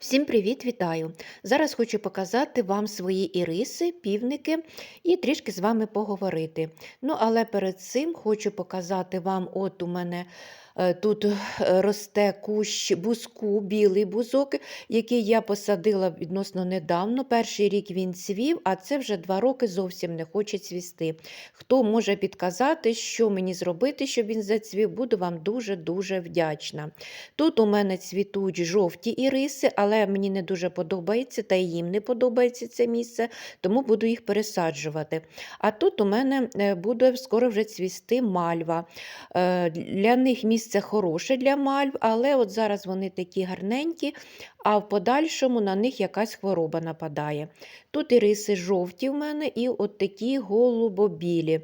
Всім привіт, вітаю! Зараз хочу показати вам свої іриси, півники і трішки з вами поговорити. Ну, але перед цим хочу показати вам, от у мене е, тут е, росте кущ бузку, білий бузок, який я посадила відносно недавно. Перший рік він цвів, а це вже два роки зовсім не хоче цвісти. Хто може підказати, що мені зробити, щоб він зацвів, буду вам дуже-дуже вдячна. Тут у мене цвітуть жовті іриси, але мені не дуже подобається, та й їм не подобається це місце, тому буду їх пересаджувати. А тут у мене е, буде скоро вже цвісти мальва. Е, Для них місце хороше для мальв, але от зараз вони такі гарненькі, а в подальшому на них якась хвороба нападає. Тут іриси жовті в мене і от такі голубобілі.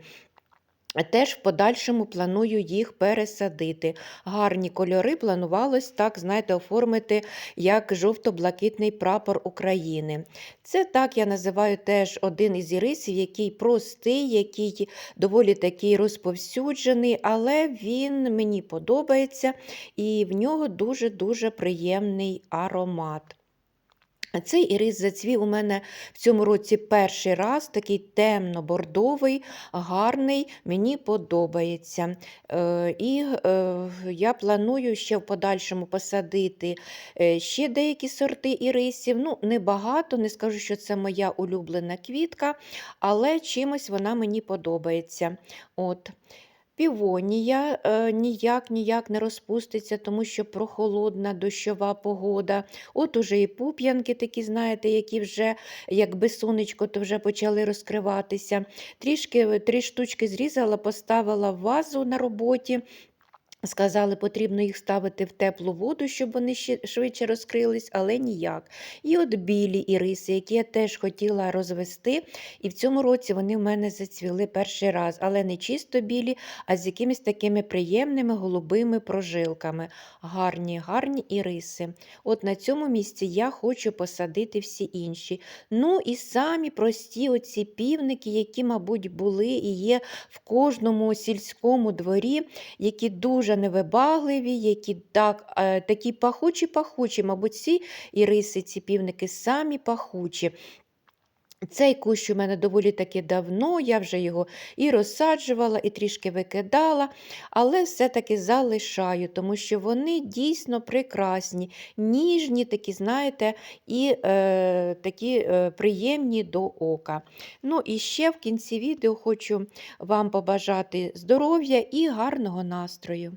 Теж в подальшому планую їх пересадити. Гарні кольори планувалось так, знаєте, оформити як жовто-блакитний прапор України. Це так я називаю теж один із ірисів, який простий, який доволі такий розповсюджений, але він мені подобається і в нього дуже-дуже приємний аромат. Цей ірис зацвів у мене в цьому році перший раз, такий темно-бордовий, гарний, мені подобається. Е, І е, я планую ще в подальшому посадити е, ще деякі сорти ірисів. Ну, небагато, не скажу, що це моя улюблена квітка, але чимось вона мені подобається. От. Півонія е, ніяк ніяк не розпуститься, тому що прохолодна дощова погода. От уже і пуп'янки такі, знаєте, які вже, якби сонечко, то вже почали розкриватися. Трішки три штучки зрізала, поставила в вазу на роботі. Сказали, потрібно їх ставити в теплу воду, щоб вони ще швидше розкрились, але ніяк. І от білі іриси, які я теж хотіла розвести. І в цьому році вони в мене зацвіли перший раз, але не чисто білі, а з якимись такими приємними голубими прожилками. Гарні, гарні іриси. От на цьому місці я хочу посадити всі інші. Ну і самі прості оці півники, які, мабуть, були і є в кожному сільському дворі, які дуже невибагливі, які так, е, такі пахучі-пахучі, мабуть, ці іриси, ці півники самі пахучі. Цей кущ у мене доволі таки давно, я вже його і розсаджувала, і трішки викидала, але все-таки залишаю, тому що вони дійсно прекрасні, ніжні, такі, знаєте, і е, такі е, приємні до ока. Ну і ще в кінці відео хочу вам побажати здоров'я і гарного настрою.